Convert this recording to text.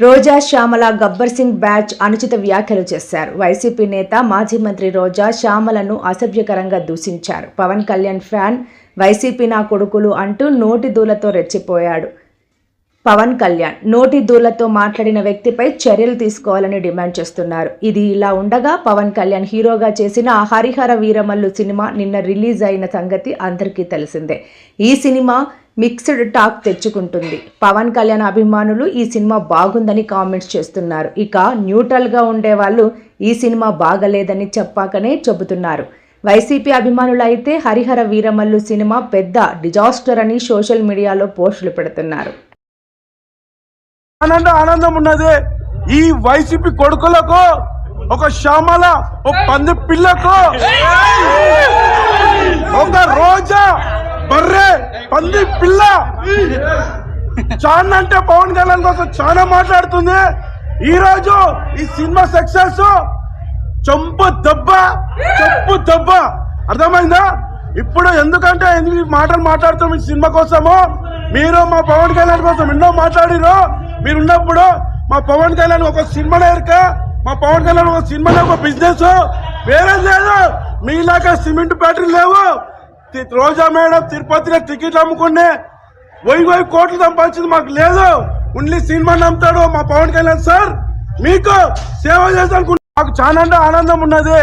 రోజా Shyamala Gabbar Singh batch అనుచిత వ్యాఖ్యలు చేశారు. వైసీపీ నేత మాజీ మంత్రి రోజా శ్యామలను అసభ్యకరంగా దూషించారు. Pawan Kalyan fan Y C P నా కొడుకులు అంటూ నోటి దూలతో రెచ్చిపోయాడు. పవన్ కళ్యాణ్ నోటి దూలతో మాట్లాడిన వ్యక్తిపై చర్యలు తీసుకోవాలని డిమాండ్ చేస్తున్నారు. ఇది ఇలా ఉండగా పవన్ కళ్యాణ్ హీరోగా చేసిన హరిహర వీరమల్లు సినిమా నిన్న రిలీజ్ అయిన సంగతి అందరికీ తెలిసిందే. ఈ సినిమా మిక్స్డ్ టాక్ తెచ్చుకుంటుంది. పవన్ కళ్యాణ్ అభిమానులు ఈ సినిమా బాగుందని కామెంట్స్ చేస్తున్నారు. ఇక న్యూట్రల్గా ఉండేవాళ్ళు ఈ సినిమా బాగలేదని చెప్పాకనే చెబుతున్నారు. వైసీపీ అభిమానులు అయితే హరిహర వీరమల్లు సినిమా పెద్ద డిజాస్టర్ అని సోషల్ మీడియాలో పోస్టులు పెడుతున్నారు. ఆనందం ఆనందం ఉన్నది. ఈ వైసీపీ కొడుకులకు ఒక శ్యామల ఒక పంది పిల్లకు ఒక పంది పిల్ల! చాలా అంటే పవన్ కళ్యాణ్ కోసం చాలా మాట్లాడుతుంది. ఈ రోజు ఈ సినిమా సక్సెస్. చంపు దెబ్బ చంపు దెబ్బ. అర్థమైందా? ఇప్పుడు ఎందుకంటే ఎందుకు మాటలు మాట్లాడుతాం ఈ సినిమా కోసము. మీరు మా పవన్ కళ్యాణ్ కోసం ఎన్నో మాట్లాడిరు మీరు ఉన్నప్పుడు మా పవన్ కళ్యాణ్ ఒక సినిమా ఎరక మా పవన్ కళ్యాణ్ ఒక సినిమా ఒక బిజినెస్. వేరే లేదు. మీలాగా సిమెంట్ ఫ్యాక్టరీ లేవు. రోజా మేడం తిరుపతిలో టికెట్లు అమ్ముకునే వై వై కోట్లు సంపాదించింది మాకు లేదు. ఓన్లీ సినిమా నమ్ముతాడు మా పవన్ కళ్యాణ్ సార్. మీకు సేవ చేస్తాను మాకు చాలా అంటే ఆనందం ఉన్నది.